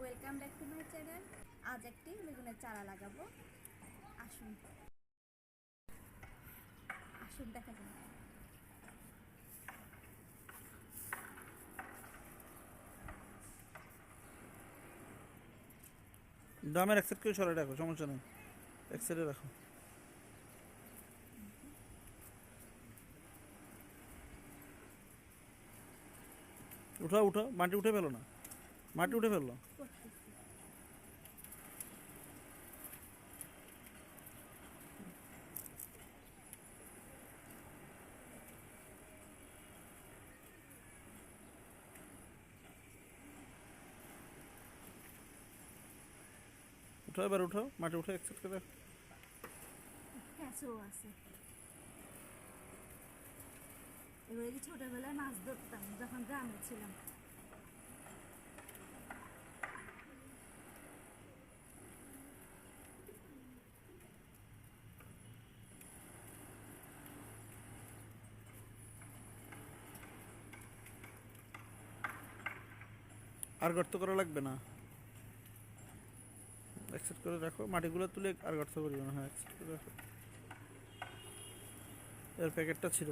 Welcome back to my channel আজ একটি বেগুনের চারা লাগাবো। আসুন। আসুন দেখা যাক। দামের এক সাইড করে সরাই রাখো সমস্যা নেই। এক সাইডে রাখো। উঠাও উঠাও। মাটি উঠে ফেলো না। মাটি উঠে ফেলল উঠাও এবার উঠাও মাটি উঠে এক সাইড করে। ক্যাচও আছে। এগুলো কি ছোটবেলায় মাছ ধরতাম যখন গ্রামে ছিলাম। আর গর্ত করা লাগবে না? এক করে রাখো। মাটিগুলো তুলে আর গর্ত করিও না হ্যাঁ এক করে রাখো। এর প্যাকেটটা ছিল।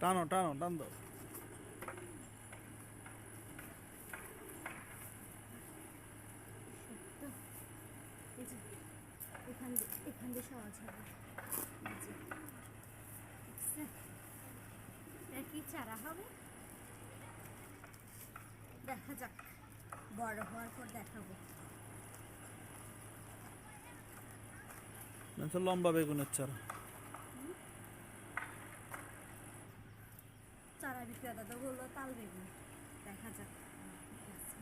টানো টানো, টান দাও। এখান এখান দিয়ে সহজ হবে কি চারা হবে? দেখা যাক বড় হওয়ার পর দেখাবো লম্বা বেগুনের চারা চারা বিক্রেতা তো বলল, তাল বেগুন। দেখা যাক ঠিক আছে।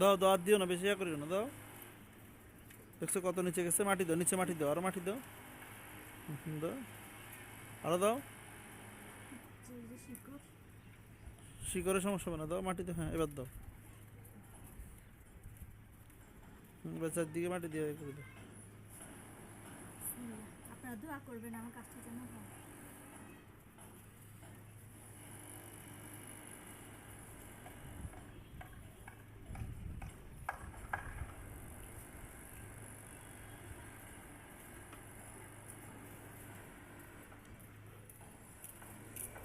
দাও দাও আর দিও না বেশি ইয়া করিও না দাও। দেখছ কত নিচে গেছে? মাটি দাও নিচে মাটি দাও আরও মাটি দাও। দাও। আরও দাও। শিকড় সমস্যা হবে না দাও মাটি দাও হ্যাঁ এবার দাও। হুম, এবার চারদিকে মাটি দিয়ে করে দাও। দোয়া করবেন আমার কাজটা যেন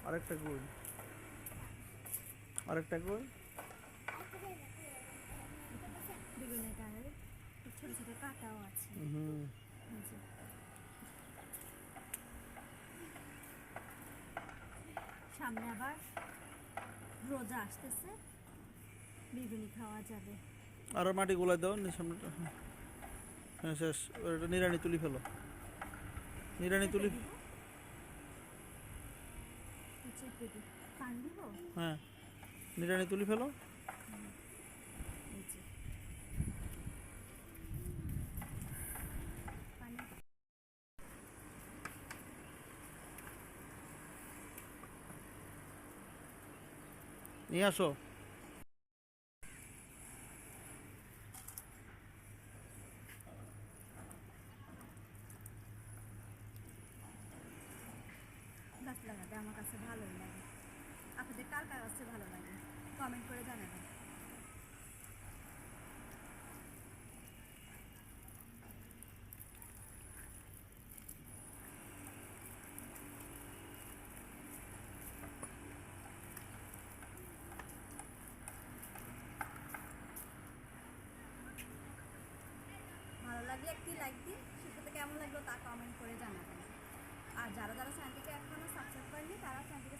আরেকটা গোল আরেকটা গোল ছোট ছোট কাটাও আছে হুম। সামনে আবার রোজা আসতেছে। বেগুনি খাওয়া যাবে। আরও মাটি গোলাই দাও সামনেটা হ্যাঁ। হ্যাঁ শেষ। ওটা নিরানি তুলি ফেলো। নিরানি তুলি হ্যাঁ। নিরানি তুলি ফেলো। নিয়ে আসো গাছ লাগাতে আমার কাছে ভালোই লাগে। আপনাদের কার কার কাছে ভালো লাগে? কমেন্ট করে জানাবেন। ভালো লাগলে একটি লাইক দিন সেটাতে কেমন লাগল তা কমেন্ট করে জানাবেন। আর যারা যারা চ্যানেলটিকে এখনও সাবস্ক্রাইব করেনি তারা চ্যানেলটিকে